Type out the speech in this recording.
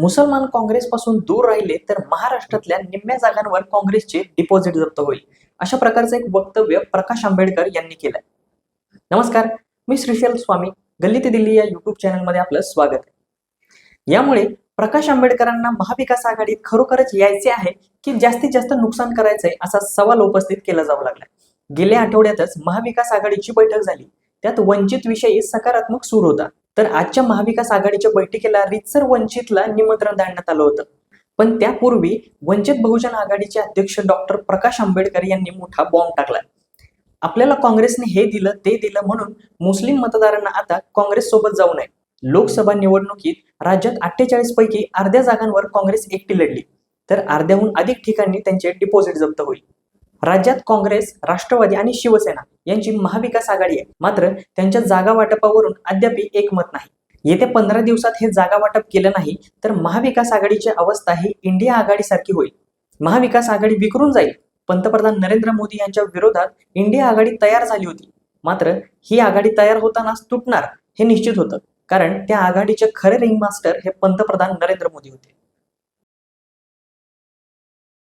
मुसलमान काँग्रेसपासून दूर राहिले तर महाराष्ट्रातल्या निम्म्या जागांवर काँग्रेसचे डिपॉझिट जप्त होईल. अशा प्रकारचं एक वक्तव्य प्रकाश आंबेडकर यांनी केलंय. नमस्कार मी श्रीशैल स्वामी गल्ली ते दिल्ली या युट्यूब चॅनलमध्ये आपलं स्वागत आहे. यामुळे प्रकाश आंबेडकरांना महाविकास आघाडीत खरोखरच यायचे आहे की जास्तीत जास्त नुकसान करायचंय असा सवाल उपस्थित केला जाऊ लागला गेल्या आठवड्यातच महाविकास आघाडीची बैठक झाली. त्यात वंचित विषयी सकारात्मक सूर होता. तर आजच्या महाविकास आघाडीच्या बैठकीला रितसर वंचितला निमंत्रण देण्यात आलं होतं. पण त्यापूर्वी वंचित बहुजन आघाडीचे अध्यक्ष डॉक्टर प्रकाश आंबेडकर यांनी मोठा बॉम्ब टाकला. आपल्याला काँग्रेसने हे दिलं ते दिलं म्हणून मुस्लिम मतदारांना आता काँग्रेस सोबत जाऊ नये. लोकसभा निवडणुकीत राज्यात अठ्ठेचाळीस पैकी अर्ध्या जागांवर काँग्रेस एकटी लढली. तर अर्ध्याहून अधिक ठिकाणी त्यांचे डिपॉझिट जप्त होईल. राज्यात काँग्रेस राष्ट्रवादी आणि शिवसेना यांची महाविकास आघाडी आहे. मात्र त्यांच्या जागा वाटपावरून अद्याप एकमत नाही. येत्या पंधरा दिवसात हे जागा वाटप केलं नाही तर महाविकास आघाडीची अवस्था ही इंडिया आघाडीसारखी होईल. महाविकास आघाडी विखरून जाईल. पंतप्रधान नरेंद्र मोदी यांच्या विरोधात इंडिया आघाडी तयार झाली होती. मात्र ही आघाडी तयार होतानाच तुटणार हे निश्चित होतं. कारण त्या आघाडीचे खरे रिंग मास्टर हे पंतप्रधान नरेंद्र मोदी होते.